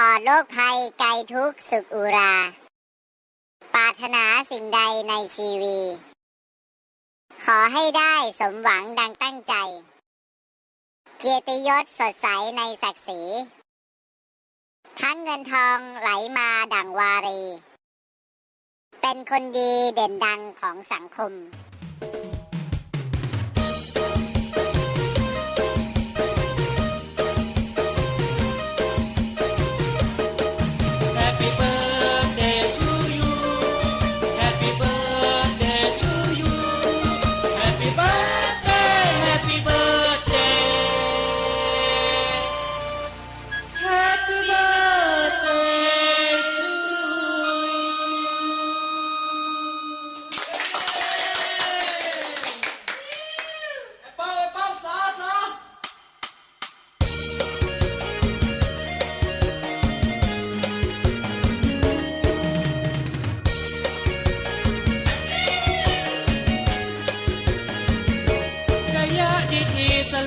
ลอดโรคภัยไกลทุกสุขอุรา ปรารถนาสิ่งใดในชีวี ขอให้ได้สมหวังดังตั้งใจ เกียรติยศสดใสในศักดิ์ศรีทั้งเงินทองไหลมาดังวารี เป็นคนดีเด่นดังของสังคม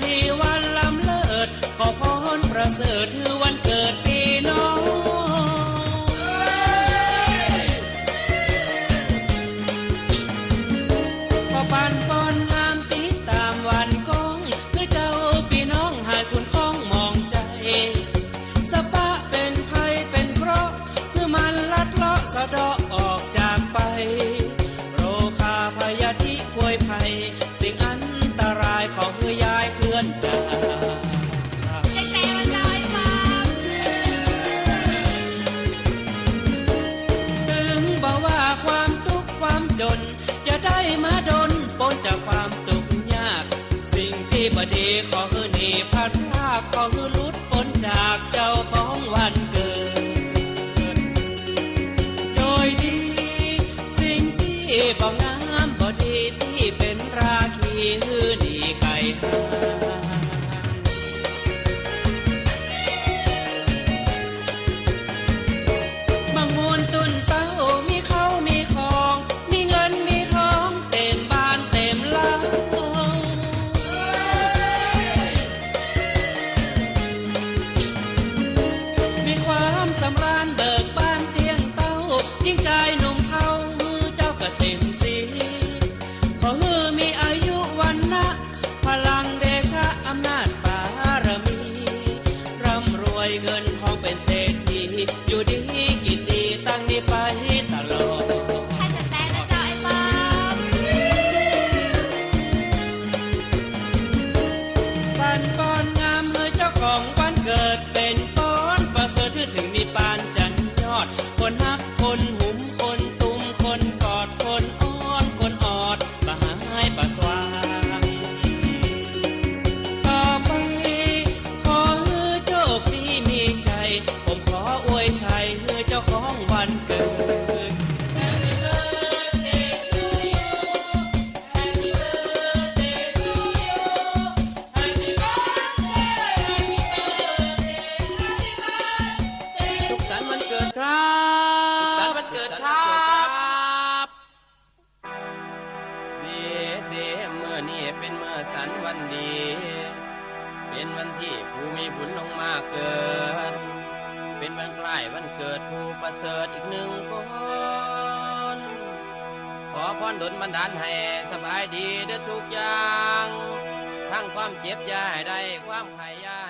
ลีวันลำเลิศขอพรประเสริฐถือวันเกิดปีน้องขอปันปอนงามติดตามวันก้องเพื่อเจ้าพี่น้องหายคุณข้องมองใจ สปะเป็นภัยเป็นเคราะห์เมื่อมันลัดเลาะสะเดาะออกจากไป โรคาพยาธิป่วยภัย บดีขอฮือหนีพัดพาขอฮือหลุดพ้นจากเจ้าของวันเกิด โดยดี สิ่งที่บ่งามบ่ดีที่เป็นราคีฮือน วยเงินทองเป็นเศรษฐีอยู่ดีกินดีตั้งนี้ไปตลอดปานปอนงามเมื่อเจ้าของวันเกิดเป็นป้อนประเสริฐถึงมีปานจันยอดคนหัก วันเกิด สุขสันวันเกิดครับสุขสันวันเกิดครับเสเสเมื่นเป็นเมื่อสันวันดี เป็นวันที่ผู้มีบุญลงมาเกิด เป็นวันใกล้วันเกิดผู้ประเสริฐอีกหนึ่งคนขอพรดลบันดาลให้สบายดีเด้อทุกอย่าง ทั้งความเจ็บยาให้ได้ความไขยา